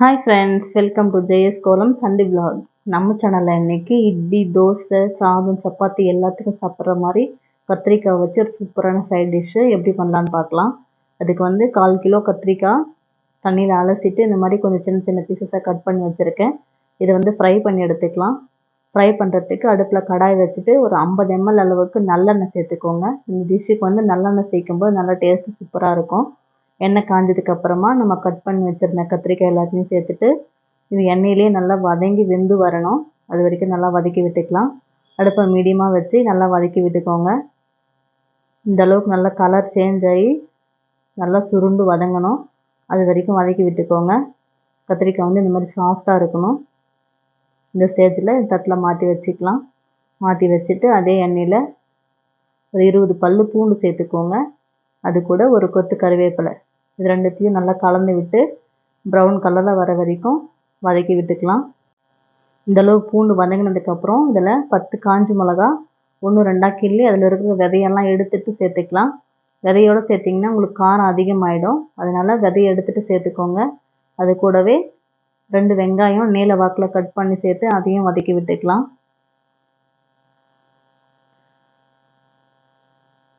Hi friends welcome to Jaya's kolam Sunday blog நம்ம சேனலில் இன்றைக்கி இட்லி தோசை சாதம் சப்பாத்தி எல்லாத்துக்கும் சாப்பிட்ற மாதிரி கத்திரிக்காய் வச்சு ஒரு சூப்பரான சைட் டிஷ்ஷு எப்படி பண்ணலான்னு பார்க்கலாம். அதுக்கு வந்து கால் கிலோ கத்திரிக்காய் தண்ணியில் அலசிட்டு இந்த மாதிரி கொஞ்சம் சின்ன சின்ன பீசஸாக கட் பண்ணி வச்சுருக்கேன். இதை வந்து ஃப்ரை பண்ணி எடுத்துக்கலாம். ஃப்ரை பண்ணுறதுக்கு அடுப்பில் கடாய் வச்சுட்டு ஒரு ஐம்பது எம்எல் அளவுக்கு நல்லெண்ணெய் சேர்த்துக்கோங்க. இந்த டிஷ்ஷுக்கு வந்து நல்லெண்ணெய் சேர்க்கும்போது நல்லா டேஸ்ட்டு சூப்பராக இருக்கும். எண்ணெய் காஞ்சதுக்கு அப்புறமா நம்ம கட் பண்ணி வச்சுருந்த கத்திரிக்காய் எல்லாத்தையும் சேர்த்துட்டு இது எண்ணெயிலே நல்லா வதங்கி வெந்து வரணும். அது வரைக்கும் நல்லா வதக்கி விட்டுக்கலாம். அடுப்பை மீடியமாக வச்சு நல்லா வதக்கி விட்டுக்கோங்க. இந்த அளவுக்கு நல்லா கலர் சேஞ்ச் ஆகி நல்லா சுருண்டு வதங்கணும். அது வரைக்கும் வதக்கி விட்டுக்கோங்க. கத்திரிக்காய் வந்து இந்த மாதிரி சாஃப்டாக இருக்கணும். இந்த ஸ்டேஜில் தட்டில் மாற்றி வச்சுக்கலாம். மாற்றி வச்சுட்டு அதே எண்ணெயில் ஒரு இருபது பல் பூண்டு சேர்த்துக்கோங்க. அது கூட ஒரு கொத்து கருவேப்பிலை. இது ரெண்டுத்தையும் நல்லா கலந்து விட்டு ப்ரௌன் கலரில் வர வரைக்கும் வதக்கி விட்டுக்கலாம். இந்த பூண்டு வதங்கினதுக்கப்புறம் இதில் பத்து காஞ்சி மிளகா ஒன்று ரெண்டாக கிள்ளி அதில் இருக்கிற விதையெல்லாம் எடுத்துகிட்டு சேர்த்துக்கலாம். விதையோடு சேர்த்திங்கன்னா உங்களுக்கு காரம் அதிகமாகிடும் அதனால் விதையை எடுத்துகிட்டு சேர்த்துக்கோங்க. அது கூடவே ரெண்டு வெங்காயம் நீல வாக்கில் கட் பண்ணி சேர்த்து அதையும் வதக்கி விட்டுக்கலாம்.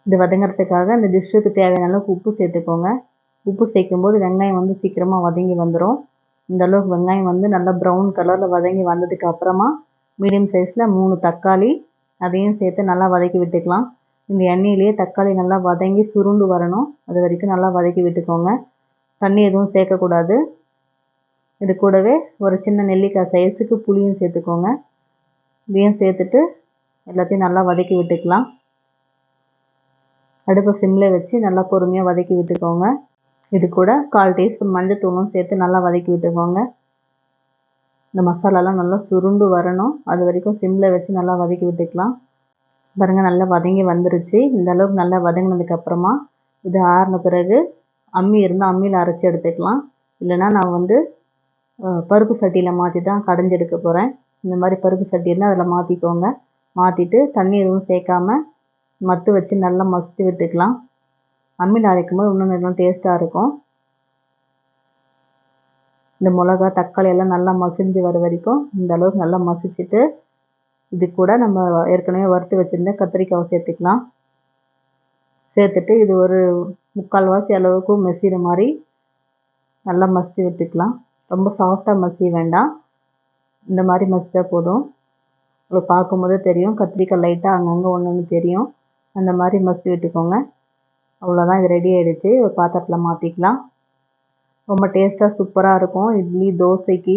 இது வதங்கிறதுக்காக இந்த டிஷ்ஷுக்கு தேவையான அளவுக்கு உப்பு சேர்த்துக்கோங்க. உப்பு சேர்க்கும்போது வெங்காயம் வந்து சீக்கிரமாக வதங்கி வந்துடும் இந்த அளவுக்கு வெங்காயம் வந்து நல்லா ப்ரௌன் கலரில் வதங்கி வந்ததுக்கு அப்புறமா மீடியம் சைஸில் மூணு தக்காளி அதையும் சேர்த்து நல்லா வதக்கி விட்டுக்கலாம். இந்த எண்ணெயிலேயே தக்காளி நல்லா வதங்கி சுருண்டு வரணும். அது வரைக்கும் நல்லா வதக்கி விட்டுக்கோங்க. தண்ணி எதுவும் சேர்க்கக்கூடாது. இது கூடவே ஒரு சின்ன நெல்லிக்காய் சைஸுக்கு புளியும் சேர்த்துக்கோங்க. இதையும் சேர்த்துட்டு எல்லாத்தையும் நல்லா வதக்கி விட்டுக்கலாம். அடுப்பை சிம்மில் வச்சு நல்லா பொறுமையாக வதக்கி விட்டுக்கோங்க. இது கூட கால் டீஸ்பூன் மஞ்சத்தூளும் சேர்த்து நல்லா வதக்கி விட்டுக்கோங்க. இந்த மசாலாலாம் நல்லா சுருண்டு வரணும். அது வரைக்கும் சிம்மில் வச்சு நல்லா வதக்கி விட்டுக்கலாம். பாருங்கள் நல்லா வதங்கி வந்துருச்சு. இந்த அளவுக்கு நல்லா வதங்கினதுக்கப்புறமா இது ஆறின பிறகு அம்மி இருந்தால் அம்மியில் அரைச்சி எடுத்துக்கலாம். இல்லைனா நான் வந்து பருப்பு சட்டியில் மாற்றி தான் கடைஞ்சி எடுக்க போகிறேன் இந்த மாதிரி பருப்பு சட்டி இருந்தால் அதில் மாற்றிக்கோங்க மாற்றிட்டு தண்ணி எதுவும் சேர்க்காம மத்து வச்சு நல்லா மசித்து விட்டுக்கலாம். அம்மியில் அரைக்கும் போது இன்னும் நல்லா டேஸ்ட்டாக இருக்கும். இந்த மிளகா தக்காளி எல்லாம் நல்லா மசிஞ்சு வர வரைக்கும் இந்த அளவுக்கு நல்லா மசிச்சுட்டு இது கூட நம்ம ஏற்கனவே வறுத்து வச்சுருந்த கத்திரிக்காவை சேர்த்துக்கலாம். சேர்த்துட்டு இது ஒரு முக்கால்வாசி அளவுக்கு மசிகிற மாதிரி நல்லா மசித்து விட்டுக்கலாம். ரொம்ப சாஃப்டாக மசிய வேண்டாம். இந்த மாதிரி மசித்தா போதும். உங்களுக்கு பார்க்கும்போதே தெரியும். கத்திரிக்காய் லைட்டாக அங்கங்கே ஒன்று ஒன்று தெரியும். அந்த மாதிரி மசித்து விட்டுக்கோங்க. அவ்வளோதான் இது ரெடி ஆகிடுச்சு ஒரு பாத்திரத்தில் மாற்றிக்கலாம் ரொம்ப டேஸ்ட்டாக சூப்பராக இருக்கும். இட்லி தோசைக்கு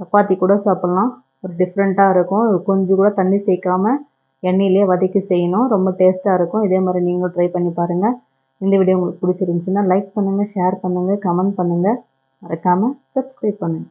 சப்பாத்தி கூட சாப்பிட்லாம். ஒரு டிஃப்ரெண்ட்டாக இருக்கும். கொஞ்சம் கூட தண்ணி சேர்க்காம எண்ணெயிலே வதக்கி செய்யணும். ரொம்ப டேஸ்ட்டாக இருக்கும். இதே மாதிரி நீங்களும் ட்ரை பண்ணி பாருங்கள் இந்த வீடியோ உங்களுக்கு பிடிச்சிருந்துச்சுன்னா லைக் பண்ணுங்கள் ஷேர் பண்ணுங்கள் கமெண்ட் பண்ணுங்கள் மறக்காமல் சப்ஸ்கிரைப் பண்ணுங்கள்